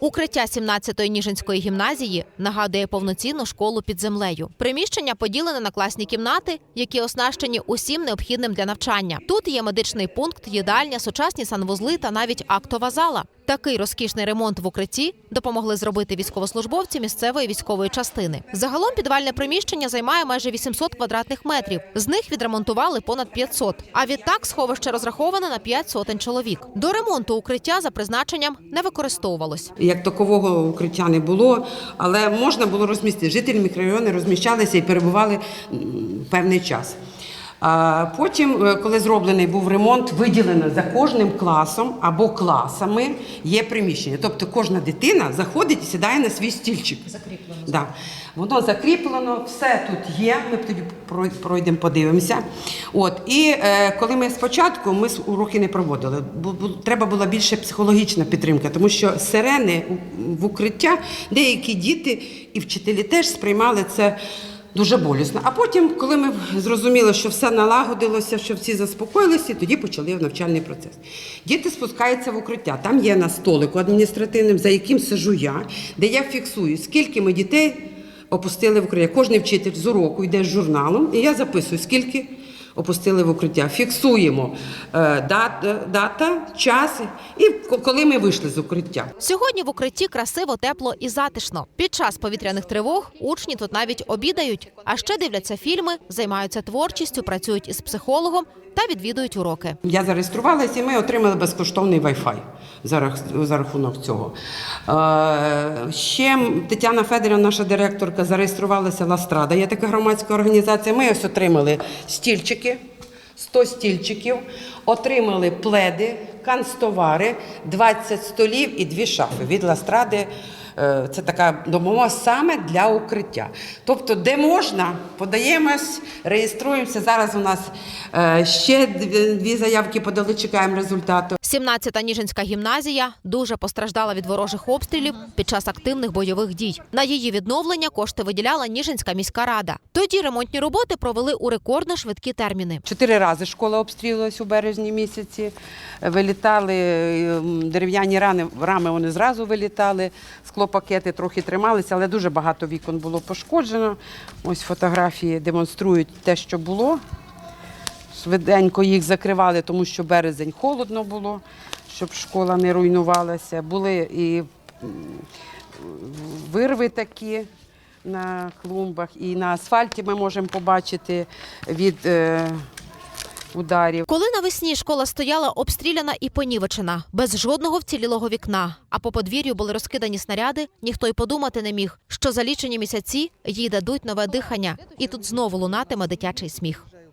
Укриття 17-ї Ніжинської гімназії нагадує повноцінну школу під землею. Приміщення поділене на класні кімнати, які оснащені усім необхідним для навчання. Тут є медичний пункт, їдальня, сучасні санвузли та навіть актова зала. Такий розкішний ремонт в укритті допомогли зробити військовослужбовці місцевої військової частини. Загалом підвальне приміщення займає майже 800 квадратних метрів. З них відремонтували понад 500. А відтак сховище розраховане на 5 сотень чоловік. До ремонту укриття за призначенням не використовувалось. Як такового укриття не було, але можна було розмістити. Жителі мікрорайону розміщалися і перебували певний час. А потім, е, коли зроблений був ремонт, виділено за кожним класом або класами є приміщення. Тобто кожна дитина заходить і сідає на свій стільчик. Закріплено. Да. Воно закріплено, все тут є. Ми тоді пройдемо, подивимося. От і е, коли ми спочатку ми уроки не проводили, бу- треба була більше психологічна підтримка, тому що сирени в укриття деякі діти і вчителі теж сприймали це. Дуже болісно. А потім, коли ми зрозуміли, що все налагодилося, що всі заспокоїлися, тоді почали навчальний процес. Діти спускаються в укриття. Там є на столику адміністративним, за яким сижу я, де я фіксую, скільки ми дітей опустили в укриття. Кожний вчитель з уроку йде з журналом, і я записую, скільки опустили в укриття. Фіксуємо е, дат, дата, час і коли ми вийшли з укриття. Сьогодні в укритті красиво, тепло і затишно. Під час повітряних тривог учні тут навіть обідають, а ще дивляться фільми, займаються творчістю, працюють із психологом та відвідують уроки. Я зареєструвалася і ми отримали безкоштовний Wi-Fi за рахунок цього. Е, ще Тетяна Федорівна, наша директорка, зареєструвалася Ластрада. Є така громадська організація. Ми ось отримали стільчики, 100 стільчиків, отримали пледи, канцтовари, 20 столів і дві шафи від Ластради. Е, Це така допомога саме для укриття. Тобто, де можна, подаємось, реєструємося. Зараз у нас е, ще дві заявки подали, чекаємо результату. 17-та Ніжинська гімназія дуже постраждала від ворожих обстрілів під час активних бойових дій. На її відновлення кошти виділяла Ніжинська міська рада. Тоді ремонтні роботи провели у рекордно швидкі терміни. Чотири рази школа обстрілювалась у березні місяці. Вилітали ем, дерев'яні рани, рами вони зразу вилітали, склопакети трохи трималися, але дуже багато вікон було пошкоджено. Ось фотографії демонструють те, що було. Швиденько їх закривали, тому що березень холодно було, щоб школа не руйнувалася. Були і вирви такі на клумбах, і на асфальті ми можемо побачити від е, ударів. Коли навесні школа стояла обстріляна і понівечена, без жодного вцілілого вікна, а по подвір'ю були розкидані снаряди, ніхто й подумати не міг, що за лічені місяці їй дадуть нове дихання, і тут знову лунатиме дитячий сміх.